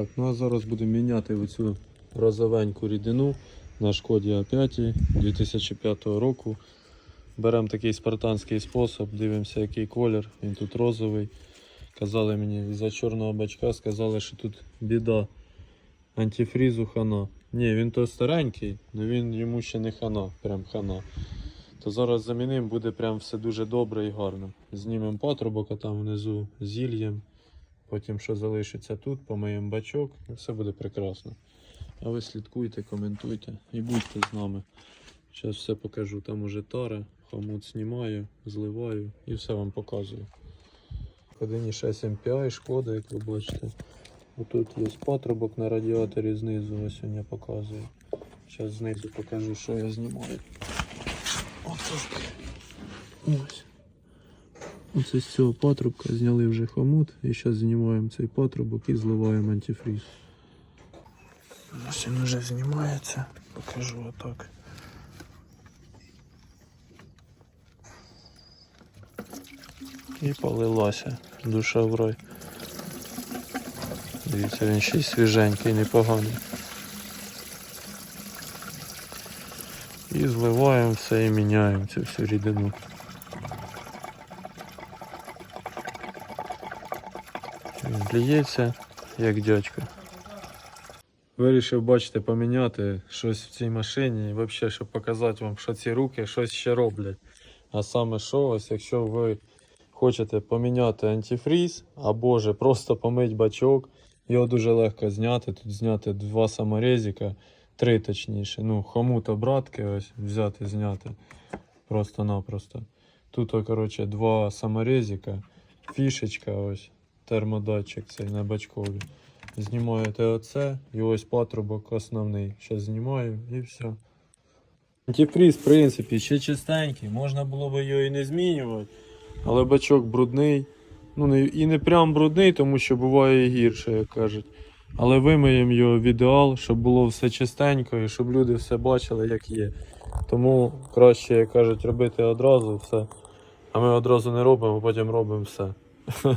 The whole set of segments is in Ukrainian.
Так, ну а зараз будемо міняти оцю розовеньку рідину на шкоді А5 2005 року. Беремо такий спартанський спосіб, дивимося, який колір. Він тут розовий. Казали мені за чорного бачка, сказали, що тут біда антифрізу хана. Ні, він то старенький, але він йому ще не хана, прям хана. То зараз замінимо, буде прям все дуже добре і гарно. Знімемо патрубок, там внизу зільєм. Потім, що залишиться тут, помиємо бачок, і все буде прекрасно. А ви слідкуйте, коментуйте і будьте з нами. Зараз все покажу. Там уже тара, хомут знімаю, зливаю і все вам показую. 1.6 MPI, шкода, як ви бачите. Отут є патрубок на радіаторі знизу, ось я показую. Зараз знизу покажу, що я знімаю. Отак. Ось. Оце з цього патрубка зняли вже хомут і зараз знімаємо цей патрубок і зливаємо антифріз. Він вже знімається. Покажу отак. І полилася душа в рай. Дивіться, він ще й свіженький, непоганий. І зливаємо все і міняємо цю всю рідину. Він як дядько. Вирішив, бачите, поміняти щось в цій машині і взагалі, щоб показати вам, що ці руки щось ще роблять. А саме що, ось якщо ви хочете поміняти антифріз або ж просто помить бачок, його дуже легко зняти. Тут зняти два саморезика, три точніше. Ну, хомут обратки ось взяти, зняти. Просто-напросто. Тут, коротше, два саморезика, фішечка, ось, термодатчик цей на бачкові. Знімаєте оце і ось патрубок основний. Зараз знімаю і все. Антифріз, в принципі, ще чистенький, можна було б його і не змінювати, але бачок брудний. Ну, і не прям брудний, тому що буває і гірше, як кажуть. Але вимиємо його в ідеал, щоб було все чистенько і щоб люди все бачили, як є. Тому краще, як кажуть, робити одразу все. А ми одразу не робимо, а потім робимо все.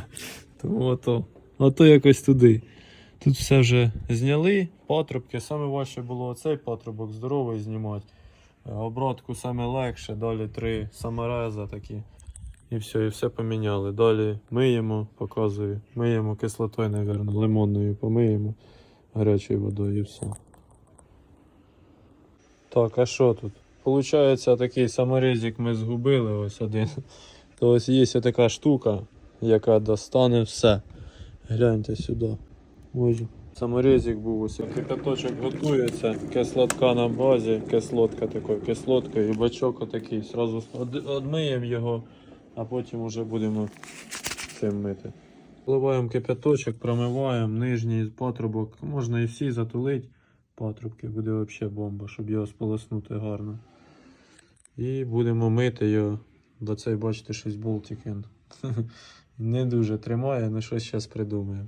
Тому ото, ото якось туди. Тут все вже зняли, патрубки. Саме важче було оцей патрубок здоровий знімати. Е, Обратку саме легше, далі три саморези такі. І все, і все поміняли. Далі миємо, показую. Миємо кислотою, мабуть, лимонною помиємо гарячою водою і все. Так, а що тут? Получається, такий саморезик ми згубили ось один. То ось є така штука, яка достане все. Гляньте сюди. Ось. Саморезик був ось. Кипяточок готується, кислотка на базі, кислотка такою, кислоткою і бачок отакий. Сразу одмиємо його, а потім вже будемо цим мити. Вливаємо кипяточок, промиваємо нижній патрубок. Можна і всі затулити. Патрубки буде взагалі бомба, щоб його сполоснути гарно. І будемо мити його, бо цей, бачите, щось болтики. Не дуже тримає, але щось зараз придумаємо.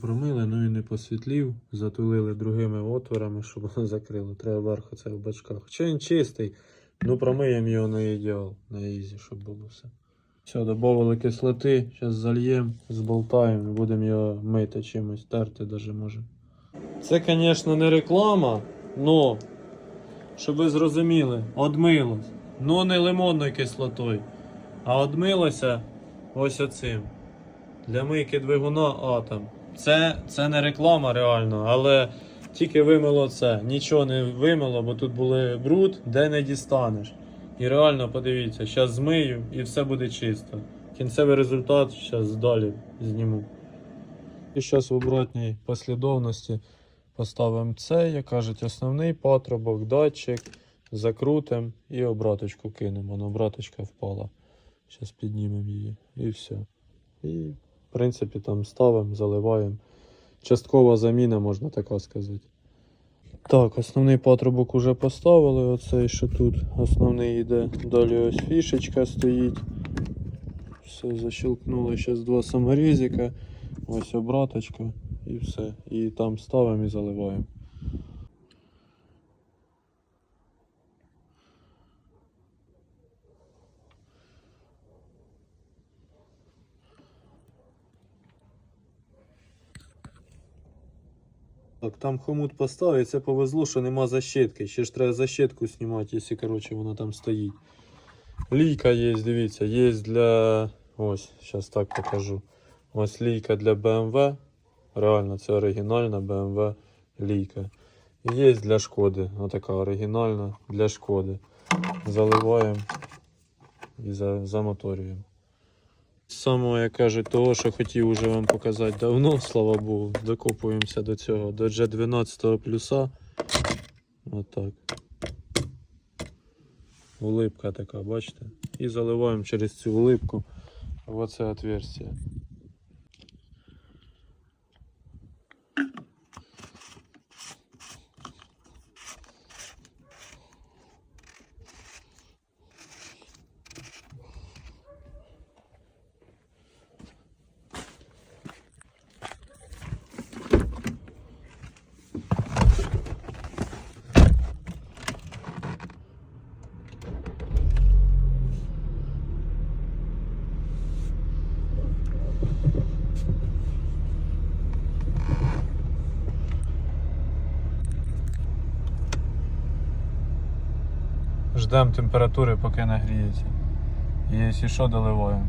Промили, ну і не посвітлів, затулили другими отворами, щоб воно закрило. Треба верх оце в бачках. Хоча він чистий, ну промиємо його на ідеал, на ізі, щоб було все. Все, додали кислоти, зараз зальємо, зболтаємо і будемо його мити чимось, терти даже може. Це, звісно, не реклама, но, щоб ви зрозуміли, одмилось. Ну не лимонною кислотою, а одмилося ось оцим. Для мийки двигуна атом. Це, це не реклама реально, але тільки вимило це. Нічого не вимило, бо тут були бруд, де не дістанеш. І реально подивіться, зараз змию і все буде чисто. Кінцевий результат зараз далі зніму. І зараз в обратній послідовності поставимо це, як кажуть, основний патрубок, датчик, закрутимо і обраточку кинемо. Вона обраточка впала. Зараз піднімемо її і все. І в принципі там ставимо, заливаємо. Часткова заміна, можна така сказати. Так, основний патрубок уже поставили, оцей що тут основний йде. Далі ось фішечка стоїть. Все, защелкнули зараз два саморезика, ось обраточка і все. І там ставимо і заливаємо. Так, там хомут поставив, це повезло, що нема защитки. Ще ж треба защитку знімати, якщо коротше, вона там стоїть. Лійка є, дивіться, є для. Ось, зараз так покажу. Ось лійка для BMW. Реально, це оригінальна BMW лійка. Є для шкоди. Отака оригінальна для шкоди. Заливаємо і за, замоторюємо. Самого, як кажуть, того, що хотів уже вам показати давно, слава Богу, докопуємося до цього, до G12 плюса. Отак. Улипка така, бачите? І заливаємо через цю улипку в оце отверстие. Ждемо температури, поки нагріється. І якщо що, доливаємо.